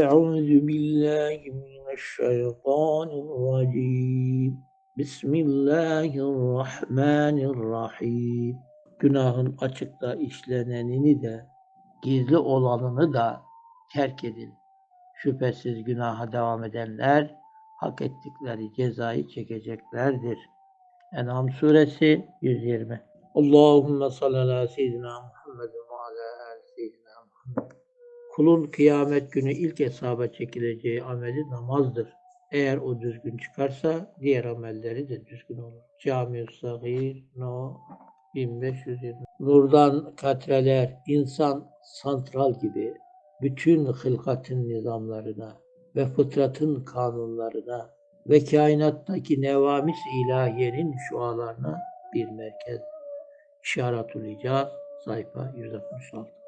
أعوذ بالله من الشيطان الرجيم بسم الله الرحمن الرحيم Günahın açıkta işlenenini de gizli olanını da terk edin. Şüphesiz günaha devam edenler hak ettikleri cezayı çekeceklerdir. En'am suresi 120. Allahümme salli ala seyyidina Muhammed ve ala ali seyyidina Muhammed. Kulun kıyamet günü ilk hesaba çekileceği ameli namazdır. Eğer o düzgün çıkarsa diğer amelleri de düzgün olur. Cami-i Sagir No 1520 Nurdan katreler insan santral gibi bütün hılkatın nizamlarına ve fıtratın kanunlarına ve kainattaki nevamis ilahiyenin şualarına bir merkez. İşaretül İcaz sayfa 166